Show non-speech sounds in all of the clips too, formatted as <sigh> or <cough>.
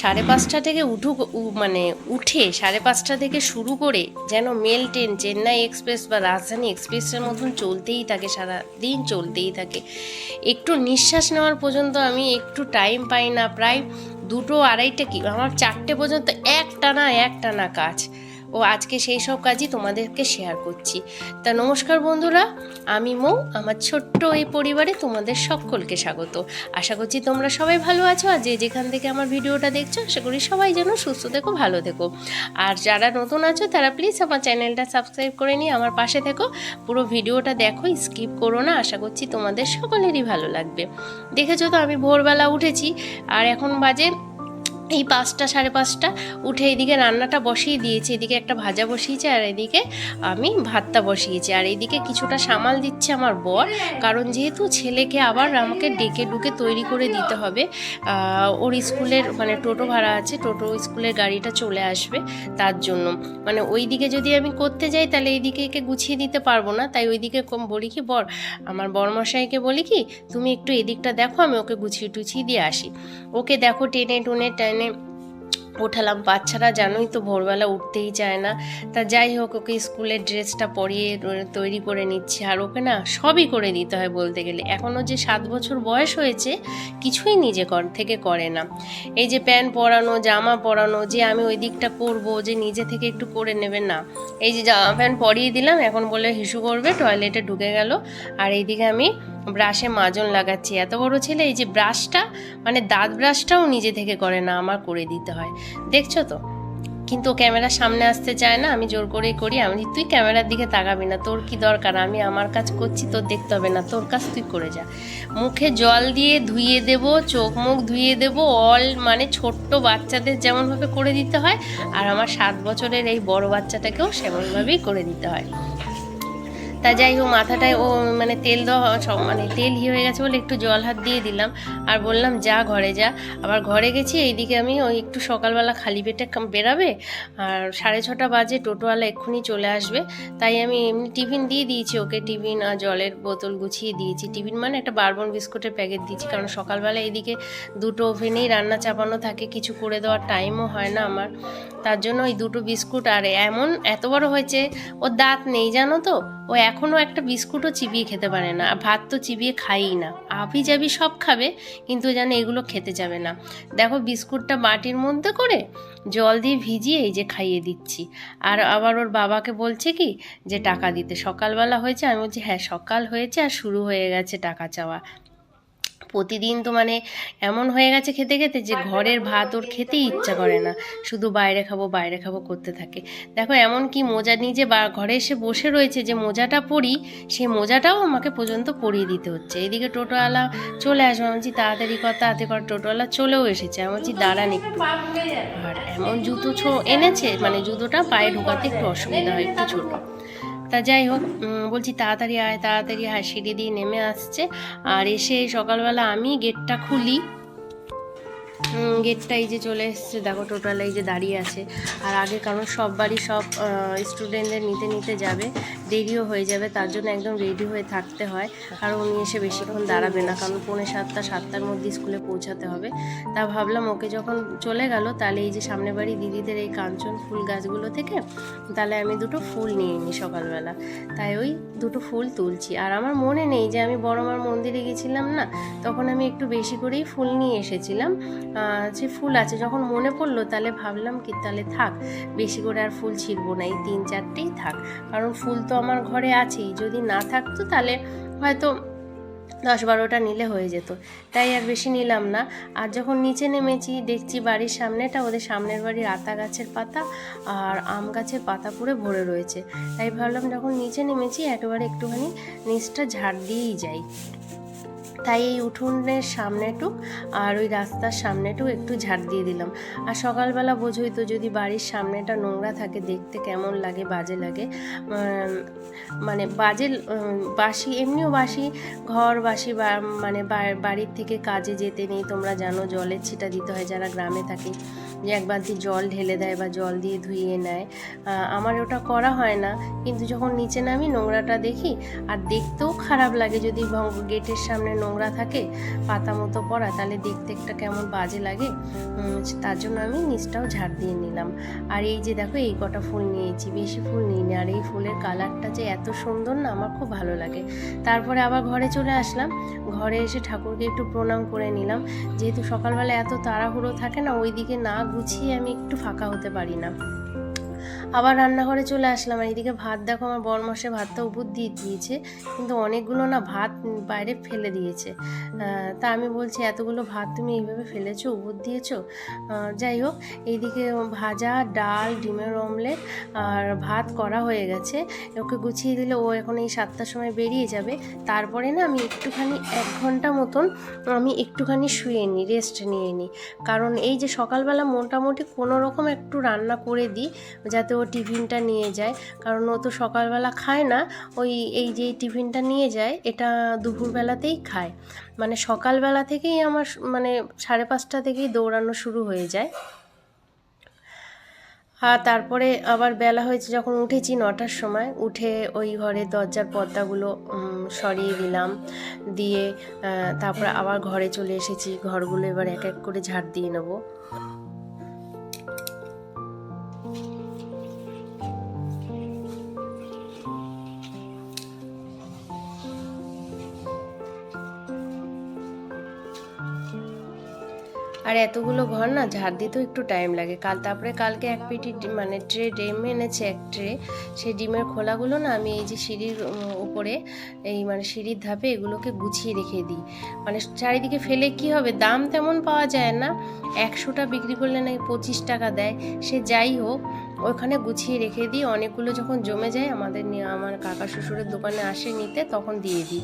সাড়ে পাঁচটা থেকে উঠুক মানে উঠে সাড়ে পাঁচটা থেকে শুরু করে যেন মেল ট্রেন, চেন্নাই এক্সপ্রেস বা রাজধানী এক্সপ্রেসের মতন চলতেই থাকে সারা দিন চলতেই থাকে। একটু নিঃশ্বাস নেওয়ার পর্যন্ত আমি একটু টাইম পাই না, প্রায় দুটো আড়াইটা কি, আমার চারটে পর্যন্ত একটানা একটানা কাজ। ও আজকে সেই সব কাজই তোমাদেরকে শেয়ার করছি। তা নমস্কার বন্ধুরা, আমি মৌ, আমার ছোট্ট এই পরিবারে তোমাদের সকলকে স্বাগত। আশা করছি তোমরা সবাই ভালো আছো আর যে যেখান থেকে আমার ভিডিওটা দেখছ, আশা করি সবাই যেন সুস্থ থেকো, ভালো থেকো। আর যারা নতুন আছো, তারা প্লিজ আমার চ্যানেলটা সাবস্ক্রাইব করে নিয়ে আমার পাশে থেকো। পুরো ভিডিওটা দেখো স্কিপ করো না, আশা করছি তোমাদের সকলেরই ভালো লাগবে। দেখেছ তো আমি ভোরবেলা উঠেছি, আর এখন বাজে এই পাঁচটা সাড়ে পাঁচটা উঠে এদিকে রান্নাটা বসিয়ে দিয়েছি। এদিকে একটা ভাজা বসিয়েছি আর এদিকে আমি ভাতটা বসিয়েছি। আর এদিকে কিছুটা সামাল দিচ্ছে আমার বর। কারণ যেহেতু ছেলেকে আবার আমাকে ডেকে ডুকে তৈরি করে দিতে হবে ওর স্কুলের মানে টোটো ভাড়া আছে, টোটো স্কুলের গাড়িটা চলে আসবে তার জন্য। মানে ওই দিকে যদি আমি করতে যাই, তাহলে এইদিকে একে গুছিয়ে দিতে পারব না। তাই ওইদিকে বলি কি, বর, আমার বরমশাইকে বলি কি, তুমি একটু এদিকটা দেখো, আমি ওকে গুছিয়ে টুছিয়ে দিয়ে আসি। ওকে দেখো টেনে টুনে টেনে ওঠালাম বাচ্চারা জানোই তো ভোরবেলা উঠতেই চায় না। তা যাই হোক, ওকে স্কুলের ড্রেসটা পরিয়ে তৈরি করে নিচ্ছে। আর ওকে না সবই করে দিতে হয় বলতে গেলে। এখনও যে সাত বছর বয়স হয়েছে, কিছুই নিজে কর, থেকে করে না। এই যে প্যান্ট পরানো, জামা পরানো, যে আমি ওই দিকটা করব, যে নিজে থেকে একটু করে নেবে, না। এই যে জামা প্যান্ট পরিয়ে দিলাম, এখন বলে হিসু করবে, টয়লেটে ঢুকে গেল। আর এইদিকে আমি ব্রাশে মাজন লাগাচ্ছি। এত বড় ছেলে, এই যে ব্রাশটা মানে দাঁত ব্রাশটাও নিজে থেকে করে না, আমার করে দিতে হয়। দেখছ তো? কিন্তু ক্যামেরার সামনে আসতে চায় না, আমি জোর করেই করি। আমি তুই ক্যামেরার দিকে তাকাবি না, তোর কি দরকার? আমি আমার কাজ করছি, তোর দেখতে হবে না, তোর কাজ তুই করে যা। মুখে জল দিয়ে ধুইয়ে দেব, চোখ মুখ ধুইয়ে দেব অল মানে ছোট্ট বাচ্চাদের যেমনভাবে করে দিতে হয়, আর আমার সাত বছরের এই বড় বাচ্চাটাকেও সেমনভাবেই করে দিতে হয়। তা যাই হোক, মাথাটায় ও মানে তেল দেওয়া সব মানে তেল হি হয়ে গেছে বলে একটু জল হাত দিয়ে দিলাম। আর বললাম, যা ঘরে যা। আবার ঘরে গেছি, এইদিকে আমি ওই একটু সকালবেলা খালি পেটে বেরাবে। আর সাড়ে ছটা বাজে টোটোওয়ালা এক্ষুনি চলে আসবে। তাই আমি এমনি টিফিন দিয়ে দিয়েছি ওকে, টিফিন আর জলের বোতল গুছিয়ে দিয়েছি। টিফিন মানে একটা বারবন বিস্কুটের প্যাকেট দিয়েছি, কারণ সকালবেলা এইদিকে দুটো ওভেনেই রান্না চাপানো থাকে, কিছু করে দেওয়ার টাইমও হয় না আমার। তার জন্য ওই দুটো বিস্কুট, আর এমন এত বড় হয়েছে, ওর দাঁত নেই, জানো তো? ও এখনও একটা বিস্কুটও চিবিয়ে খেতে পারে না, আর ভাত তো চিবিয়ে খাইই না। আবি যাবি সব খাবে, কিন্তু যেন এগুলো খেতে যাবে না। দেখো বিস্কুটটা বাটির মধ্যে করে জল দিয়ে ভিজিয়ে এই যে খাইয়ে দিচ্ছি। আর আবার ওর বাবাকে বলছে কি যে টাকা দিতে। সকালবেলা হয়েছে, আমি বলছি হ্যাঁ সকাল হয়েছে আর শুরু হয়ে গেছে টাকা চাওয়া। প্রতিদিন তো মানে এমন হয়ে গেছে খেতে খেতে যে ঘরের ভাত ওর খেতেই ইচ্ছা করে না। শুধু বাইরে খাব বাইরে খাব করতে থাকে। দেখো এমন কি মোজা নিজে বা ঘরে এসে বসে রয়েছে যে মোজাটা পরি সেই মোজাটাও আমাকে পর্যন্ত পরিয়ে দিতে হচ্ছে। এদিকে টোটোওয়ালা চলে আসবে। আমি তাড়াতাড়ি কর তাড়াতাড়ি কর। টোটোওয়ালা চলেও এসেছে। আমি বলছি, দাঁড়ান একটু। আর এমন জুতো ছো এনেছে মানে জুতোটা পায়ে ঢোকাতে একটু অসুবিধা হয়, একটু ছোটো। তা যাই হোক বলছি তাড়াতাড়ি আয়, তাড়াতাড়ি হাসি দিদি নেমে আসছে। আর এসে সকালবেলা আমি গেটটা খুলি। গেটটা এই যে চলে এসছে। দেখো টোটাল এই যে দাঁড়িয়ে আছে। আর আগে কারণ সব বাড়ি সব স্টুডেন্টদের নিতে নিতে যাবে। দেরিও হয়ে যাবে, তার জন্য একদম রেডি হয়ে থাকতে হয়। কারণ উনি এসে বেশিক্ষণ দাঁড়াবে না, কারণ পৌনে সাতটা, সাতটার মধ্যে স্কুলে পৌঁছাতে হবে। তা ভাবলাম ওকে যখন চলে গেল, তাহলে এই যে সামনে বাড়ি দিদিদের এই কাঞ্চন ফুল গাছগুলো থেকে, তাহলে আমি দুটো ফুল নিয়ে নিই সকালবেলা। তাই ওই দুটো ফুল তুলছি। আর আমার মনে নেই যে আমি বড়মার মন্দিরে গেছিলাম না, তখন আমি একটু বেশি করেই ফুল নিয়ে এসেছিলাম। যে ফুল আছে, যখন মনে পড়ল, তাহলে ভাবলাম কি, তাহলে থাক। বেশি করে আর ফুল ছিঁড়বো না, এই তিন চারটেই থাক। কারণ ফুল তো আমার ঘরে আছেই। যদি না থাকতো, তাহলে হয়তো দশ বারোটা নিলে হয়ে যেত। তাই আর বেশি নিলাম না। আর যখন নিচে নেমেছি, দেখছি বাড়ির সামনেটা, ওদের সামনের বাড়ির আতা গাছের পাতা আর আম গাছের পাতা পুরো ভরে রয়েছে। তাই ভাবলাম, যখন নিচে নেমেছি, একেবারে একটুখানি নিচটা ঝাড় দিয়েই যাই। তাই এই উঠোনের সামনেটুক আর ওই রাস্তার সামনেটুক একটু ঝাড় দিয়ে দিলাম। আর সকালবেলা বোঝোই তো যদি বাড়ির সামনেটা নোংরা থাকে, দেখতে কেমন লাগে, বাজে লাগে। মানে বাজে বাসি, এমনিও বাসি, ঘর বাসি মানে বাড়ির থেকে কাজে যেতে নেই, তোমরা জানো, জলের ছিটা দিতে হয় যারা গ্রামে থাকে। যে এক বালতি জল ঢেলে দেয় বা জল দিয়ে ধুইয়ে নেয়। আমার ওটা করা হয় না। কিন্তু যখন নিচে নামি নোংরাটা দেখি, আর দেখতেও খারাপ লাগে যদি গেটের সামনে নোংরা থাকে, পাতা মতো পড়া, তাহলে দেখতে একটা কেমন বাজে লাগে। তার জন্য আমি নিচটাও ঝাড় দিয়ে নিলাম। আর এই যে দেখো, এই কটা ফুল নিয়েছি, বেশি ফুল নিইনি। আর এই ফুলের কালারটা যে এত সুন্দর না, আমার খুব ভালো লাগে। তারপরে আবার ঘরে চলে আসলাম। ঘরে এসে ঠাকুরকে একটু প্রণাম করে নিলাম। যেহেতু সকালবেলা এত তাড়াহুড়ো থাকে না, ওইদিকে না গুছিয়ে আমি একটু ফাঁকা হতে পারি না। আবার রান্নাঘরে চলে আসলাম আর এইদিকে ভাত, দেখো আমার বরমশে ভাতটা উপর দিয়ে দিয়েছে, কিন্তু অনেকগুলো না ভাত বাইরে ফেলে দিয়েছে। তা আমি বলছি, এতগুলো ভাত তুমি এইভাবে ফেলেছো, উপর দিয়েছ? যাই হোক, এইদিকে ভাজা, ডাল, ডিমের অমলেট আর ভাত করা হয়ে গেছে। ওকে গুছিয়ে দিলে ও এখন এই সাতটার সময় বেরিয়ে যাবে। তারপরে না আমি একটুখানি, এক ঘণ্টা মতন আমি একটুখানি শুয়ে নিই রেস্ট নিয়ে নিই। কারণ এই যে সকালবেলা মোটামুটি কোনো রকম একটু রান্না করে দিই, যাতে ও টিফিনটা নিয়ে যায়। কারণ ও তো সকালবেলা খায় না। ওই, এই যে টিফিনটা নিয়ে যায়, এটা দুপুরবেলাতেই খায়। মানে সকালবেলা থেকেই আমার মানে সাড়ে পাঁচটা থেকেই দৌড়ানো শুরু হয়ে যায়। আর তারপরে আবার বেলা হয়েছে যখন উঠেছি নটার সময়, উঠে ওই ঘরে দরজার পর্দাগুলো সরিয়ে দিলাম। দিয়ে তারপরে আবার ঘরে চলে এসেছি। ঘরগুলো এবার এক এক করে ঝাড় দিয়ে নেব। আর এতগুলো ঘর না, ঝাড় দিতেও একটু টাইম লাগে। কাল তারপরে কালকে এক পেটি মানে ট্রে ডিম এনেছে এক ট্রে সেই ডিমের খোলাগুলো না আমি এই যে সিঁড়ির উপরে, এই মানে সিঁড়ির ধাপে এগুলোকে গুছিয়ে রেখে দিই। মানে চারিদিকে ফেলে কি হবে? দাম তেমন পাওয়া যায় না। একশোটা বিক্রি করলে নাকি পঁচিশ টাকা দেয়। সে যাই হোক ওখানে গুছিয়ে রেখে দিই। অনেকগুলো যখন জমে যায়, আমাদের আমার কাকা শ্বশুরের দোকানে আসে নিতে, তখন দিয়ে দিই।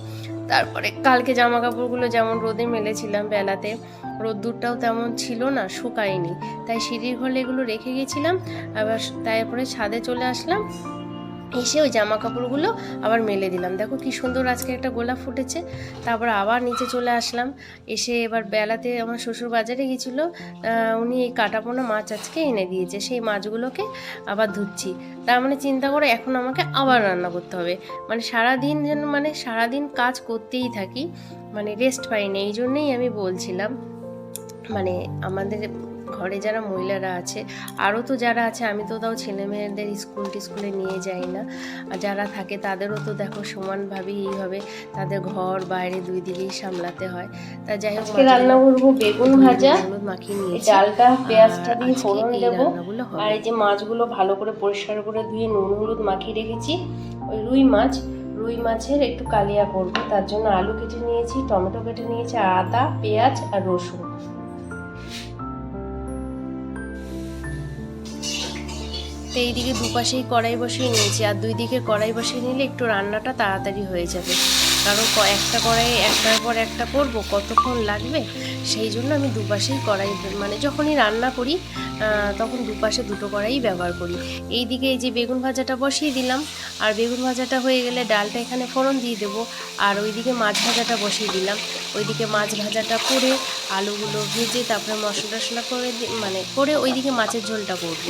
তারপরে কালকে জামা কাপড়গুলো যেমন রোদে মেলেছিলাম বেলাতে, রোদ্দুরটাও তেমন ছিল না, শুকায়নি। তাই সিঁড়ির ঘরে এগুলো রেখে গেছিলাম। আবার তারপরে ছাদে চলে আসলাম। এসে ওই জামা কাপড়গুলো আবার মেলে দিলাম। দেখো কি সুন্দর আজকে একটা গোলাপ ফুটেছে। তারপর আবার নিচে চলে আসলাম। এসে এবার বেলাতে আমার শ্বশুর বাজারে গেছিল উনি এই কাটাপোনা মাছ আজকে এনে দিয়েছে। সেই মাছগুলোকে আবার ধুচ্ছি। তার মানে চিন্তা করে, এখন আমাকে আবার রান্না করতে হবে। মানে সারাদিন যেন মানে সারাদিন কাজ করতেই থাকি। মানে রেস্ট পাই না এই জন্যেই আমি বলছিলাম মানে আমাদের ঘরে যারা মহিলারা আছে আরও তো যারা আছে আমি তো তাও ছেলে মেয়েদের স্কুল টিস্কুলে নিয়ে যাই না। আর যারা থাকে তাদেরও তো দেখো সমানভাবে এইভাবে তাদের ঘর বাইরে দুই দিকেই সামলাতে হয়। তা যাই হোক রান্না করব বেগুন ভাজা মাখিয়ে নিয়েছি। ডালটা পেঁয়াজটা দিয়ে ফোড়ন দেবো। আর এই যে মাছগুলো ভালো করে পরিষ্কার করে ধুয়ে নুন হলুদ মাখিয়ে রেখেছি। ওই রুই মাছ রুই মাছের একটু কালিয়া করব। তার জন্য আলু কেটে নিয়েছি টমেটো কেটে নিয়েছি আদা পেঁয়াজ আর রসুন। তো এইদিকে দুপাশেই কড়াই বসিয়ে নিয়েছি, আর দুই দিকে কড়াই বসিয়ে নিলে একটু রান্নাটা তাড়াতাড়ি হয়ে যাবে। কারণ একটা কড়াই, একটার পর একটা করব, কতক্ষণ লাগবে? সেই জন্য আমি দুপাশেই কড়াই মানে যখনই রান্না করি তখন দুপাশে দুটো কড়াই ব্যবহার করি। এই দিকে এই যে বেগুন ভাজাটা বসিয়ে দিলাম, আর বেগুন ভাজাটা হয়ে গেলে ডালটা এখানে ফোড়ন দিয়ে দেবো, আর ওইদিকে মাছ ভাজাটা বসিয়ে দিলাম। ওইদিকে মাছ ভাজাটা করে আলুগুলো ভেজে তারপরে মশলা টশলা করে মানে করে ওইদিকে মাছের ঝোলটা করব।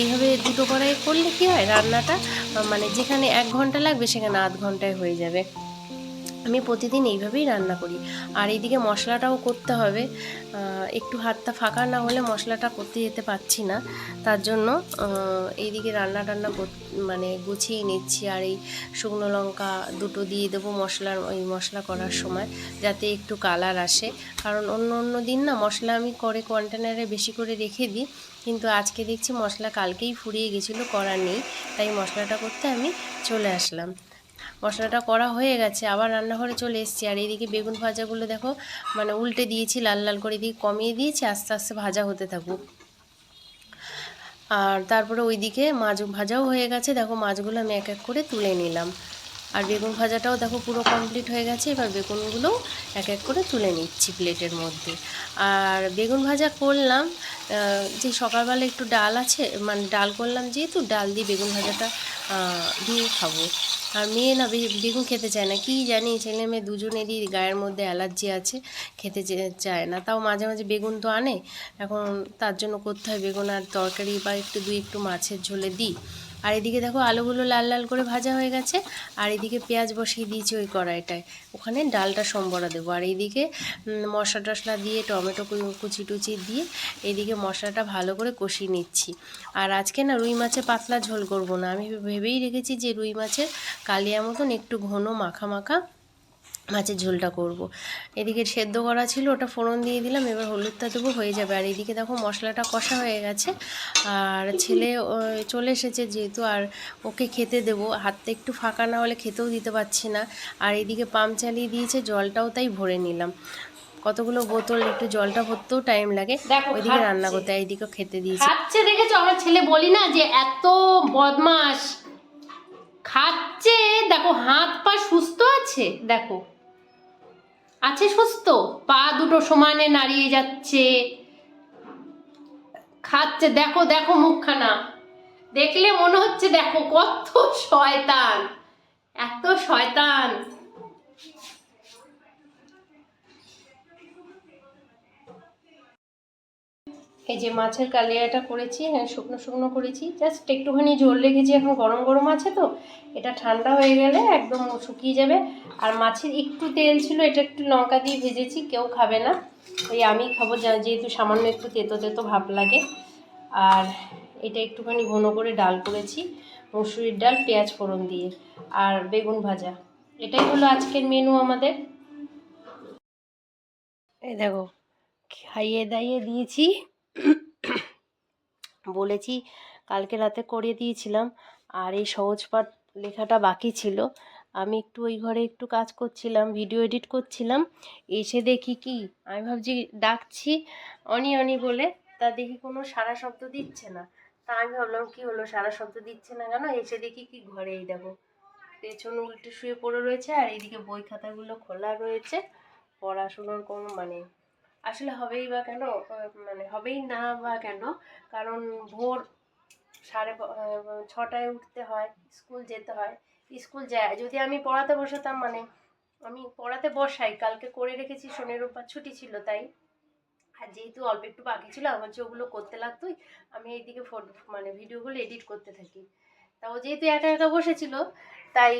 এইভাবে দুটো কড়াই করলে কি হয়? রান্নাটা মানে যেখানে এক ঘণ্টা লাগবে, সেখানে আধ ঘন্টায় হয়ে যাবে। আমি প্রতিদিন এইভাবেই রান্না করি। আর এইদিকে মশলাটাও করতে হবে। একটু হাতটা ফাঁকা না হলে মশলাটা করতে যেতে পারছি না। তার জন্য এইদিকে রান্না টান্না মানে গুছিয়ে নিচ্ছি। আর এই শুকনো লঙ্কা দুটো দিয়ে দেবো মশলার, ওই মশলা করার সময়, যাতে একটু কালার আসে। কারণ অন্য অন্য দিন না মশলা আমি করে কন্টেনারে বেশি করে রেখে দিই। কিন্তু আজকে দেখছি মশলা কালকেই ফুরিয়ে গেছিল করা নেই। তাই মশলাটা করতে আমি চলে আসলাম। মশলাটা করা হয়ে গেছে, আবার রান্নাঘরে চলে এসেছি। আর এইদিকে বেগুন ভাজাগুলো দেখো মানে উল্টে দিয়েছি, লাল লাল করে এদিকে কমিয়ে দিয়েছি, আস্তে আস্তে ভাজা হতে থাকুক। আর তারপরে ওইদিকে মাছ ভাজাও হয়ে গেছে, দেখো মাছগুলো আমি এক এক করে তুলে নিলাম। আর বেগুন ভাজাটাও দেখো পুরো কমপ্লিট হয়ে গেছে, এবার বেগুনগুলোও এক এক করে তুলে নিচ্ছি প্লেটের মধ্যে। আর বেগুন ভাজা করলাম যে সকালবেলা একটু ডাল আছে মানে ডাল করলাম, যেহেতু ডাল দিয়ে বেগুন ভাজাটা দিয়ে খাব। আর মেয়ে না বেগুন খেতে চায় না। কি জানি, ছেলে মেয়ে দুজনেরই গায়ের মধ্যে অ্যালার্জি আছে, খেতে চায় না। তাও মাঝে মাঝে বেগুন তো আনে। এখন তার জন্য করতে হয় বেগুন আর তরকারি বা একটু দুই একটু মাছের ঝোলে দিই। আর এদিকে দেখো আলুগুলো লাল লাল করে ভাজা হয়ে গেছে। আর এদিকে পেঁয়াজ বসিয়ে দিয়েছি ওই কড়াইটায়। ওখানে ডালটা সম্বরা দেবো। আর এইদিকে মশলা টশলা দিয়ে টমেটো কুচি টুচি দিয়ে এদিকে মশলাটা ভালো করে কষিয়ে নিচ্ছি। আর আজকে না রুই মাছে পাতলা ঝোল করব না। আমি ভেবেই রেখেছি যে রুই মাছের কালিয়া মতন একটু ঘন মাখা মাখা মাছের ঝোলটা করব। এদিকে সেদ্ধ করা ছিল ওটা ফোড়ন দিয়ে দিলাম এবার হলুদটা দেবো হয়ে যাবে। আর এদিকে দেখো মশলাটা কষা হয়ে গেছে। আর ছেলে চলে এসেছে যেহেতু আর ওকে খেতে দেবো। হাতটা একটু ফাঁকা না হলে খেতেও দিতে পারছি না। আর এদিকে পাম্প চালিয়ে দিয়েছে জলটাও তাই ভরে নিলাম। কতগুলো বোতল একটু জলটা ভরতেও টাইম লাগে। দেখো, ওইদিকে রান্না। করতে এইদিকে খেতে দিয়েছি। খাচ্ছে দেখেছ? আমার ছেলে বলি না যে এত বদমাস খাচ্ছে দেখো হাত পা সুস্থ আছে? দেখো। আছে সুস্থ? পা দুটো সমানে নাড়িয়ে যাচ্ছে। খাচ্ছে, দেখো দেখো মুখখানা। দেখলে মনে হচ্ছে, দেখো, কত শয়তান। এত শয়তান। এই যে মাছের কালিয়াটা করেছি হ্যাঁ শুকনো শুকনো করেছি। জাস্ট একটুখানি ঝোল রেখেছি, এখন গরম গরম আছে তো। এটা ঠান্ডা হয়ে গেলে একদম শুকিয়ে যাবে। আর মাছের একটু তেল ছিল, এটা একটু লঙ্কা দিয়ে ভেজেছি, কেউ খাবে না। ওই আমি খাব যেহেতু সামান্য একটু তেতো তেতো ভাব লাগে। আর এটা একটুখানি ঘন করে ডাল করেছি, মসুরির ডাল, পেঁয়াজ ফোড়ন দিয়ে, আর বেগুন ভাজা। এটাই হলো আজকের মেনু আমাদের। এই দেখো, খাইয়ে দাইয়ে দিয়েছি। বলেছি, কালকে রাতে করে দিয়েছিলাম। আর এই সহজ পাঠ লেখাটা বাকি ছিল। আমি একটু ওই ঘরে একটু কাজ করছিলাম, ভিডিও এডিট করছিলাম। এসে দেখি কি, আমি ভাবছি ডাকছি অনি অনি বলে, তা দেখি কোনো সারা শব্দ দিচ্ছে না। তা আমি ভাবলাম, কি হলো, সারা শব্দ দিচ্ছে না কেন? এসে দেখি কি ঘরে এই দেখো, পেছন উল্টে শুয়ে পড়ে রয়েছে আর এইদিকে বই খাতাগুলো খোলা রয়েছে। পড়াশুনোর কোনো মানে আসলে হবেই বা কেন? মানে হবেই না বা কেন? কারণ ভোর সাড়ে ছটায় উঠতে হয়, স্কুল যেতে হয়। স্কুল যায়। যদি আমি পড়াতে বসাতাম মানে আমি পড়াতে বসাই, কালকে করে রেখেছি শনির রোববার ছুটি ছিল তাই। আর যেহেতু অল্প একটু বাকি ছিল, আমার যে ওগুলো করতে লাগতোই, আমি এইদিকে ফটো মানে ভিডিওগুলো এডিট করতে থাকি। তা ও যেহেতু একা একা বসেছিল, তাই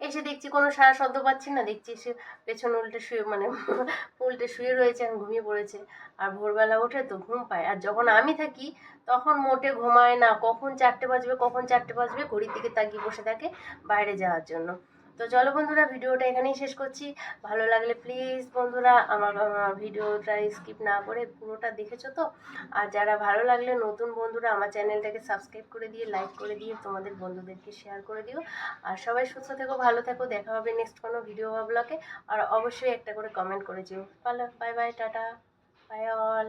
এসে দেখছি কোনো সারা শব্দ পাচ্ছি না, দেখছি সে পেছন উল্টে শুয়ে মানে <laughs> উল্টে শুয়ে রয়েছে আর ঘুমিয়ে পড়েছে। আর ভোরবেলা ওঠে তো ঘুম পায়। আর যখন আমি থাকি, তখন মোটে ঘুমায় না। কখন চারটে বাজবে, কখন চারটে বাজবে, ঘড়ির দিকে তাকিয়ে বসে থাকে বাইরে যাওয়ার জন্য। তো চলো বন্ধুরা, ভিডিওটা এখানেই শেষ করছি। ভালো লাগলে প্লিজ বন্ধুরা আমার ভিডিওটা স্কিপ না করে পুরোটা দেখেছ তো? আর যারা ভালো লাগলে নতুন বন্ধুরা আমার চ্যানেলটাকে সাবস্ক্রাইব করে দিয়ে লাইক করে দিয়ে তোমাদের বন্ধুদেরকে শেয়ার করে দিও। আর সবাই সুস্থ থেকো, ভালো থেকো, দেখা হবে নেক্সট কোনো ভিডিও বা ব্লগে আর অবশ্যই একটা করে কমেন্ট করে দিও ভালো bye bye tata bye all